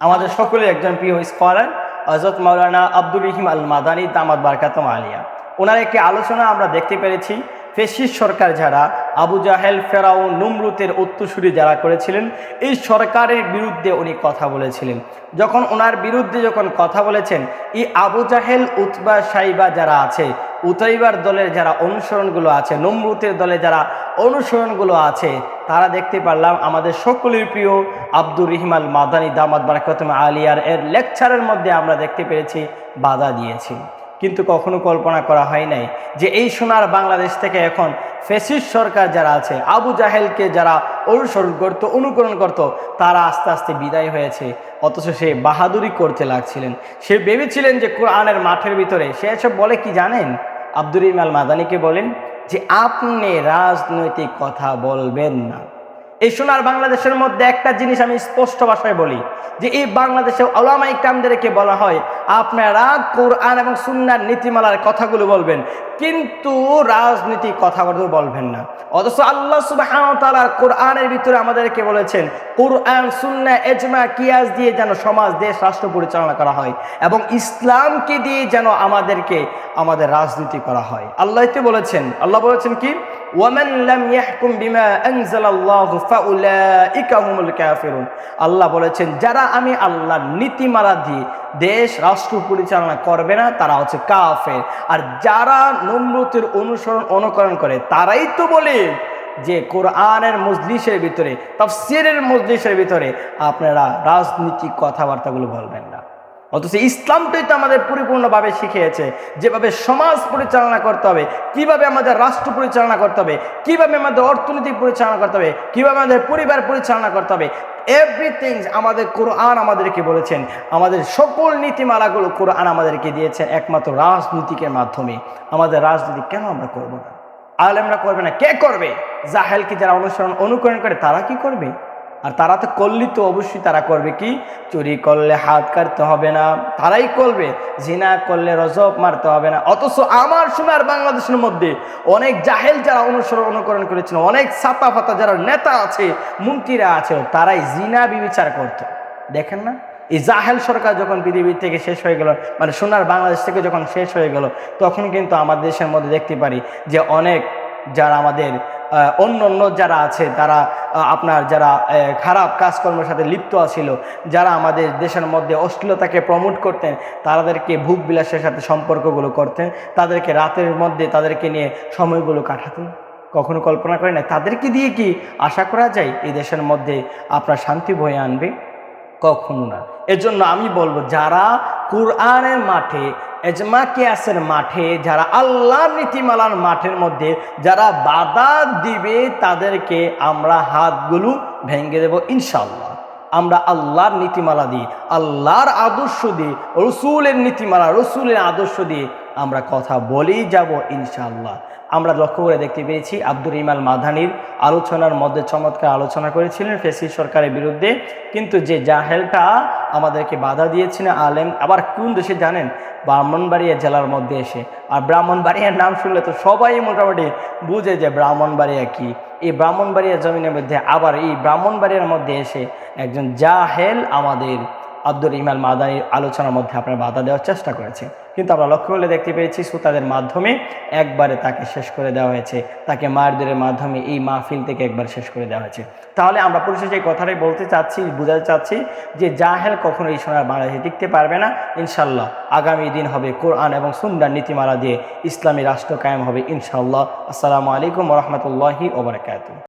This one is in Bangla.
আমাদের সকলের একজন প্রিয় স্কলার হজরত মাওলানা আব্দুর রহিম আল মাদানী দামাদ বারকাতম আলিয়া। ওনার একটি আলোচনা আমরা দেখতে পেরেছি, ফেসিস সরকার যারা, আবু জাহেল ফেরাও নুমরুতের উত্তরসূরি যারা করেছিলেন, এই সরকারের বিরুদ্ধে উনি কথা বলেছিলেন। যখন ওনার বিরুদ্ধে যখন কথা বলেছেন, এই আবু জাহেল, উতবা সাইবা যারা আছে উতাইবার দলের যারা অনুসরণগুলো আছে, নমরুতের দলে যারা অনুসরণগুলো আছে, তারা দেখতে পারলাম আমাদের সকলের প্রিয় আব্দুর রহিমাল মাদানী দামাদ বারাকাতুম আলিয়ার এর লেকচারের মধ্যে আমরা দেখতে পেরেছি, বাধা দিয়েছি। কিন্তু কখনো কল্পনা করা হয় নাই যে এই সোনার বাংলাদেশ থেকে এখন ফেসিস সরকার যারা আছে, আবু জাহেলকে যারা অনুসরণ করত, অনুকরণ করত, তারা আস্তে আস্তে বিদায় হয়েছে। অথচ সে বাহাদুরি করতে লাগছিলেন। সে ভেবেছিলেন যে কোরআনের মাঠের ভিতরে, সে এসব বলে কি জানেন? আব্দুর ইমাল মাদানিকে বলেন যে আপনি রাজনৈতিক কথা বলবেন না। এই সোনার বাংলাদেশের মধ্যে একটা জিনিস আমি স্পষ্ট ভাষায় বলি, যে এই বাংলাদেশে ওলামাই কামদেরকে বলা হয়, আপনারা কোরআন এবং সুন্নার নীতিমালার কথাগুলো বলবেন, কিন্তু রাজনীতি কথাগুলো বলবেন না। অথচ আল্লাহ সুবাহ কোরআনের ভিতরে আমাদেরকে বলেছেন, কোরআন সুন্না এজমা কিয়াস দিয়ে যেন সমাজ, দেশ, রাষ্ট্র পরিচালনা করা হয় এবং ইসলামকে দিয়ে যেন আমাদেরকে, আমাদের রাজনীতি করা হয়। আল্লাহ বলেছেন আল্লাহ বলেছেন কি? ওয়ামান লাম ইয়াহকুম বিমা আল্লাহ বলেছেন, যারা আমি আল্লাহ নীতিমালা দিয়ে দেশ, রাষ্ট্র পরিচালনা করবে না, তারা হচ্ছে কাফের। আর যারা নমরুতের অনুসরণ, অনুকরণ করে, তারাই তো বলে যে কোরআনের মজলিসের ভিতরে, তফসিরের মজলিসের ভিতরে আপনারা রাজনীতি কথাবার্তাগুলো বলবেন না। অথচ ইসলামটাই তো আমাদের পরিপূর্ণভাবে শিখিয়েছে। যেভাবে সমাজ পরিচালনা করতে হবে, কীভাবে আমাদের রাষ্ট্র পরিচালনা করতে হবে, কীভাবে আমাদের অর্থনীতি পরিচালনা করতে হবে, কীভাবে আমাদের পরিবার পরিচালনা করতে হবে এভরিথিং আমাদের কোরআন আমাদেরকে বলেছেন। আমাদের সকল নীতিমালাগুলো কোরআন আমাদেরকে দিয়েছেন একমাত্র রাজনীতিকের মাধ্যমে। আমাদের রাজনীতি কেন আমরা করব না? আলেমরা করবে না? কে করবে? জাহেলকে যারা অনুসরণ, অনুকরণ করে তারা কি করবে? আর তারা তো করলি তো অবশ্যই তারা করবে কি? চুরি করলে হাত কাটতে হবে না, তারাই করবে, জিনা করলে রজব মারতে হবে না। অথচ আমার সোনার বাংলাদেশের মধ্যে অনেক জাহেল যারা অনুসরণ অনুকরণ করেছিল, অনেক ছাতা ফাতা যারা নেতা আছে, মন্ত্রীরা আছে, তারাই জিনা বিবিচার করতো। দেখেন না? এই জাহেল সরকার যখন পৃথিবী থেকে শেষ হয়ে গেল মানে সোনার বাংলাদেশ থেকে যখন শেষ হয়ে গেল, তখন কিন্তু আমাদের দেশের মধ্যে দেখতে পারি যে অনেক যারা আমাদের অন্য অন্য যারা আছে, তারা আপনার যারা খারাপ কাজকর্মের সাথে লিপ্ত আছিল, যারা আমাদের দেশের মধ্যে অশ্লীলতাকে প্রমোট করতেন, তাদেরকে ভূপ বিলাসের সাথে সম্পর্কগুলো করতেন, তাদেরকে রাতের মধ্যে তাদেরকে নিয়ে সময়গুলো কাটাতেন। কখনো কল্পনা করে না তাদেরকে দিয়ে কি আশা করা যায় এই দেশের মধ্যে আপনার শান্তি বয়ে আনবে? কখনো না। এজন্য আমি বলব, যারা কোরআনের মাঠে এজমা কেয়াসের মাঠে, যারা আল্লাহর নীতিমালার মাঠের মধ্যে, যারা বাধা দিবে তাদেরকে আমরা হাতগুলো ভেঙে দেব ইনশাল্লাহ আমরা আল্লাহর নীতিমালা দিই, আল্লাহর আদর্শ দিই, রসুলের নীতিমালা, রসুলের আদর্শ দিয়ে আমরা কথা বলেই যাব ইনশাআল্লাহ। আমরা লক্ষ্য করে দেখতে পেয়েছি আব্দুর ইমাল মাধানির আলোচনার মধ্যে চমৎকার আলোচনা করেছিলেন ফেসি সরকারের বিরুদ্ধে। কিন্তু যে জাহেলটা আমাদেরকে বাধা দিয়েছিলেন আলেম, আবার কোন দেশে জানেন? ব্রাহ্মণবাড়িয়া জেলার মধ্যে এসে। আর ব্রাহ্মণবাড়িয়ার নাম শুনলে তো সবাই মোটামুটি বুঝে যে ব্রাহ্মণবাড়িয়া কি। এই ব্রাহ্মণবাড়িয়া জমিনের মধ্যে আবার এই ব্রাহ্মণবাড়িয়ার মধ্যে এসে একজন জাহেল আমাদের আব্দুল ইমাল মাদানির আলোচনার মধ্যে আপনার বাধা দেওয়ার চেষ্টা করেছে। কিন্তু আমরা লক্ষ্য করলে দেখতে পেয়েছি শ্রোতাদের মাধ্যমে একবারে তাকে শেষ করে দেওয়া হয়েছে। তাকে মারদুরের মাধ্যমে এই মাহফিল থেকে একবার শেষ করে দেওয়া হয়েছে। তাহলে আমরা পরিশেষে এই কথাটাই বলতে চাচ্ছি, বোঝাতে চাচ্ছি যে জাহেল কখনো এই সোনার বাংলাদেশে টিকতে পারবে না। ইনশাল্লাহ আগামী দিন হবে কোরআন এবং সুন্দর নীতিমালা দিয়ে ইসলামী রাষ্ট্র কায়েম হবে ইনশাল্লাহ আসসালামু আলাইকুম রহমতুল্লাহি ওবরাকাত